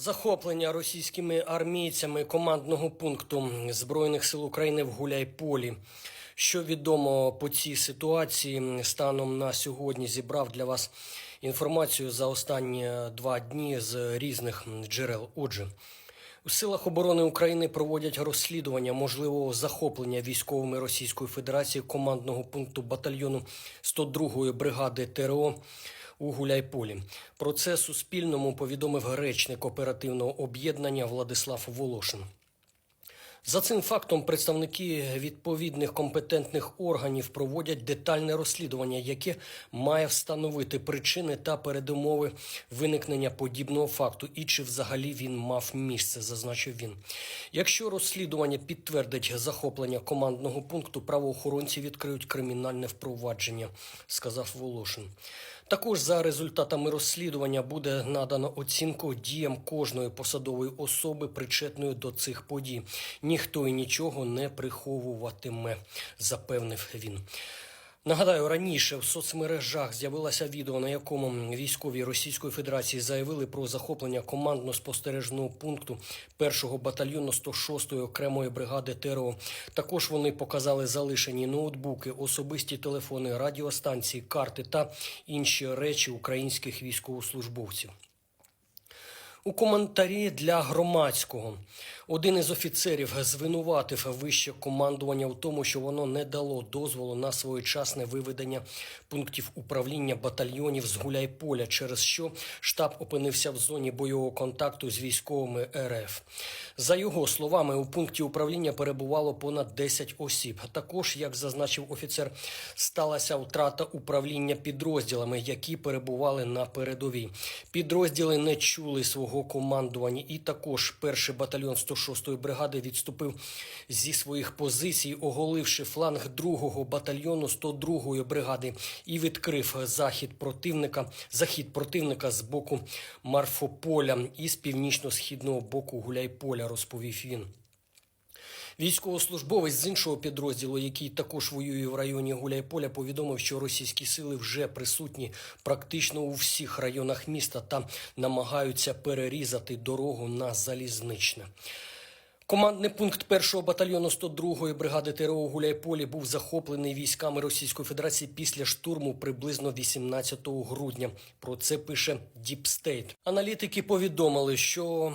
Захоплення російськими армійцями командного пункту Збройних сил України в Гуляйполі. Що відомо по цій ситуації станом на сьогодні зібрав для вас інформацію за останні два дні з різних джерел. Отже, у силах оборони України проводять розслідування можливого захоплення військовими Російської Федерації командного пункту батальйону 102-ї бригади ТРО у Гуляйполі. Про це Суспільному повідомив речник оперативного об'єднання Владислав Волошин. За цим фактом представники відповідних компетентних органів проводять детальне розслідування, яке має встановити причини та передумови виникнення подібного факту, і чи взагалі він мав місце, зазначив він. Якщо розслідування підтвердить захоплення командного пункту, правоохоронці відкриють кримінальне впровадження, сказав Волошин. Також за результатами розслідування буде надано оцінку діям кожної посадової особи, причетної до цих подій. Ніхто і нічого не приховуватиме, запевнив він. Нагадаю, раніше в соцмережах з'явилося відео, на якому військові Російської Федерації заявили про захоплення командно-спостережного пункту першого батальйону 106-ї окремої бригади ТРО. Також вони показали залишені ноутбуки, особисті телефони, радіостанції, карти та інші речі українських військовослужбовців. У коментарі для громадського один із офіцерів звинуватив вище командування у тому, що воно не дало дозволу на своєчасне виведення пунктів управління батальйонів з Гуляйполя, через що штаб опинився в зоні бойового контакту з військовими РФ. За його словами, у пункті управління перебувало понад 10 осіб. Також, як зазначив офіцер, сталася втрата управління підрозділами, які перебували на передовій. Підрозділи не чули свого командування, і також перший батальйон 106-ї бригади відступив зі своїх позицій, оголивши фланг другого батальйону 102-ї бригади і відкрив захід противника, захід противника з боку Марфополя і з північно-східного боку Гуляйполя, розповів він. Військовослужбовець з іншого підрозділу, який також воює в районі Гуляйполя, повідомив, що російські сили вже присутні практично у всіх районах міста та намагаються перерізати дорогу на залізничне. Командний пункт першого батальйону 102-ї бригади ТРО Гуляйполі був захоплений військами Російської Федерації після штурму приблизно 18 грудня. Про це пише Deep State. Аналітики повідомили, що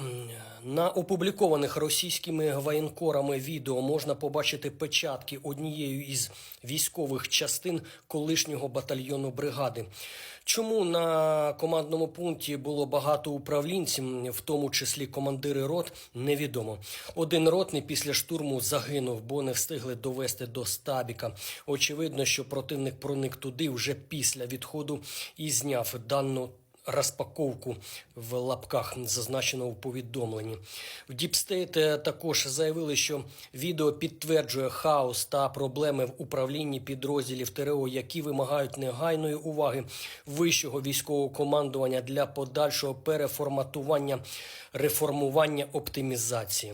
на опублікованих російськими воєнкорами відео можна побачити печатки однією із військових частин колишнього батальйону бригади. Чому на командному пункті було багато управлінців, в тому числі командири рот, невідомо. Один ротний після штурму загинув, бо не встигли довести до стабіка. Очевидно, що противник проник туди вже після відходу і зняв дану розпаковку в лапках зазначено у повідомленні. В Діпстейт е, також заявили, що відео підтверджує хаос та проблеми в управлінні підрозділів ТРО, які вимагають негайної уваги вищого військового командування для подальшого переформатування, реформування, оптимізації.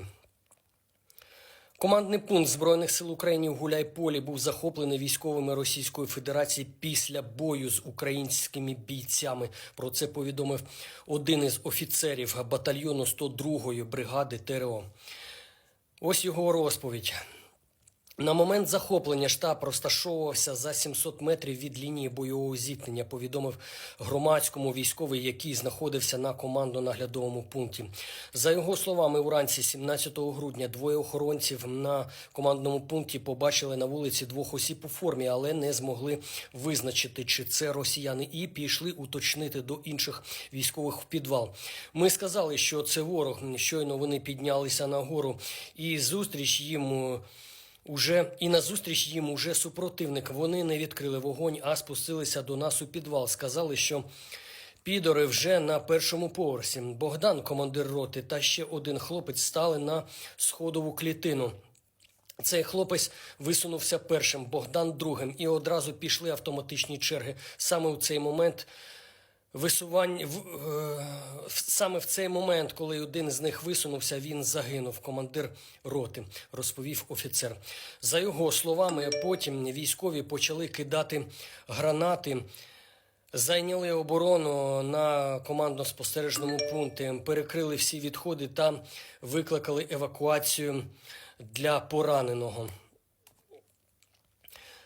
Командний пункт Збройних сил України в Гуляйполі був захоплений військовими Російської Федерації після бою з українськими бійцями. Про це повідомив один із офіцерів батальйону 102-ї бригади ТРО. Ось його розповідь. На момент захоплення штаб розташовувався за 700 метрів від лінії бойового зіткнення, повідомив громадському військовий, який знаходився на командно-наглядовому пункті. За його словами, уранці 17 грудня двоє охоронців на командному пункті побачили на вулиці двох осіб у формі, але не змогли визначити, чи це росіяни, і пішли уточнити до інших військових в підвал. Ми сказали, що це ворог. Щойно вони піднялися на гору, і зустріч їм. Уже і назустріч їм уже супротивник. Вони не відкрили вогонь, а спустилися до нас у підвал. Сказали, що підори вже на першому поверсі. Богдан, командир роти, та ще один хлопець стали на сходову клітину. Цей хлопець висунувся першим, Богдан другим, і одразу пішли автоматичні черги. Саме у цей момент висувань е, саме в цей момент, коли один з них висунувся, він загинув. Командир роти, розповів офіцер. За його словами, потім військові почали кидати гранати Зайняли оборону на командно-спостережному пункті, перекрили всі відходи та викликали евакуацію для пораненого.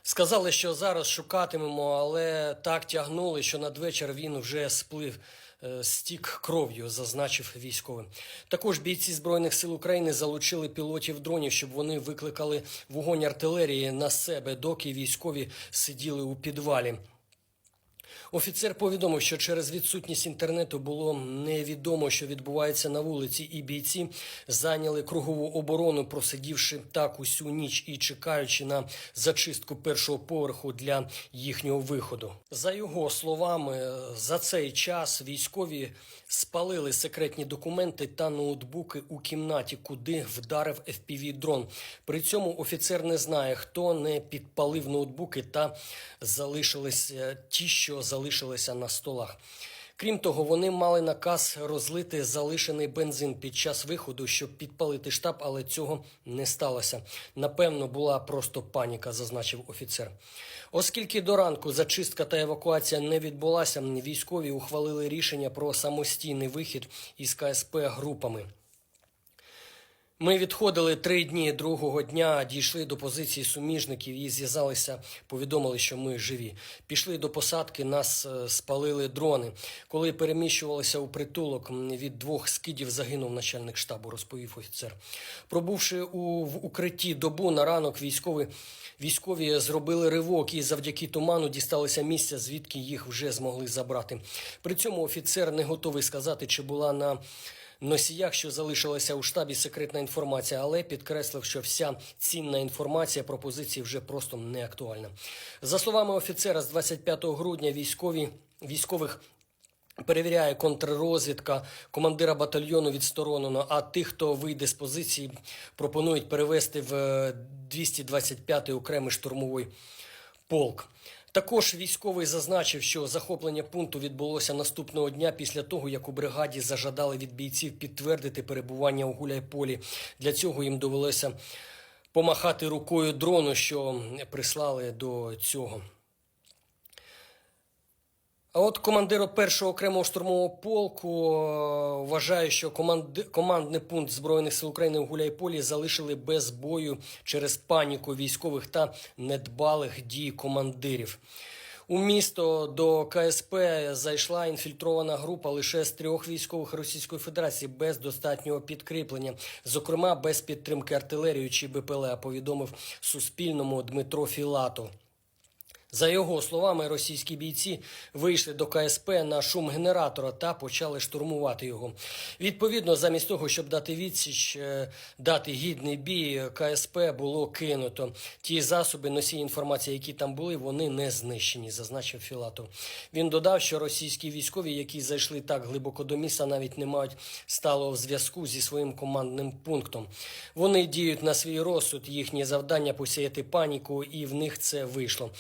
Сказали, що зараз шукатимемо, але так тягнули, що надвечір він вже сплив. е, Стік кров'ю, зазначив військовий. Також бійці збройних сил України залучили пілотів дронів, щоб вони викликали вогонь артилерії на себе, доки військові сиділи у підвалі. Офіцер повідомив, що через відсутність інтернету було невідомо, що відбувається на вулиці, і бійці зайняли кругову оборону, просидівши так усю ніч і чекаючи на зачистку першого поверху для їхнього виходу. За його словами, за цей час військові спалили секретні документи та ноутбуки у кімнаті, куди вдарив fpv дрон. При цьому офіцер не знає, хто не підпалив ноутбуки та залишилися ті, що залишилися на столах. Крім того, вони мали наказ розлити залишений бензин під час виходу, щоб підпалити штаб, але цього не сталося. Напевно, була просто паніка, зазначив офіцер. Оскільки до ранку зачистка та евакуація не відбулася, військові ухвалили рішення про самостійний вихід із КСП групами. Ми відходили три дні другого дня, дійшли до позиції суміжників і зв'язалися, повідомили, що ми живі. Пішли до посадки, нас е, спалили дрони. Коли переміщувалися у притулок, від двох скидів загинув начальник штабу, розповів офіцер. Пробувши у в укритті добу на ранок, військові, військові зробили ривок і завдяки туману дісталися місця, звідки їх вже змогли забрати. При цьому офіцер не готовий сказати, чи була на носіях, що залишилася у штабі секретна інформація, але підкреслив, що вся цінна інформація про позиції вже просто не актуальна. За словами офіцера, з 25 грудня військові військових. Перевіряє контррозвідка командира батальйону відсторонено. А тих, хто вийде з позиції, пропонують перевести в е, 225-й окремий штурмовий полк. Також військовий зазначив, що захоплення пункту відбулося наступного дня після того, як у бригаді зажадали від бійців підтвердити перебування у Гуляйполі. Для цього їм довелося помахати рукою дрону, що прислали до цього. А от командир першого окремого штурмового полку е, вважає, що команди- командний пункт Збройних сил України у Гуляйполі залишили без бою через паніку військових та недбалих дій командирів. У місто до КСП зайшла інфільтрована група лише з трьох військових Російської Федерації без достатнього підкріплення, зокрема без підтримки артилерії чи БПЛА, повідомив Суспільному Дмитро Філатов. За його словами, російські бійці вийшли до КСП на шум генератора та почали штурмувати його. Відповідно, замість того, щоб дати відсіч, е, дати гідний бій, КСП було кинуто. Ті засоби носії інформації, які там були, вони не знищені, зазначив Філатов. Він додав, що російські військові, які зайшли так глибоко до міста, навіть не мають сталого зв'язку зі своїм командним пунктом. Вони діють на свій розсуд. Їхнє завдання посіяти паніку, і в них це вийшло.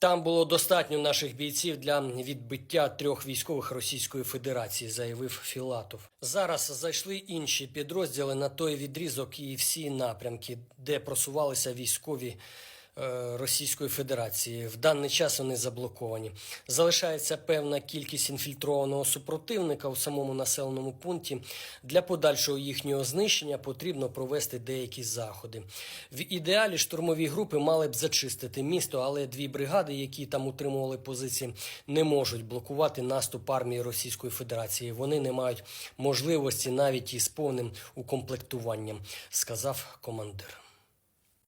Там було достатньо наших бійців для відбиття трьох військових Російської Федерації, заявив Філатов. Зараз зайшли інші підрозділи на той відрізок і всі напрямки, де просувалися військові. Е, Російської Федерації в даний час вони заблоковані. Залишається певна кількість інфільтрованого супротивника у самому населеному пункті. Для подальшого їхнього знищення потрібно провести деякі заходи. В ідеалі штурмові групи мали б зачистити місто, але дві бригади, які там утримували позиції, не можуть блокувати наступ армії Російської Федерації. Вони не мають можливості навіть із повним укомплектуванням, сказав командир.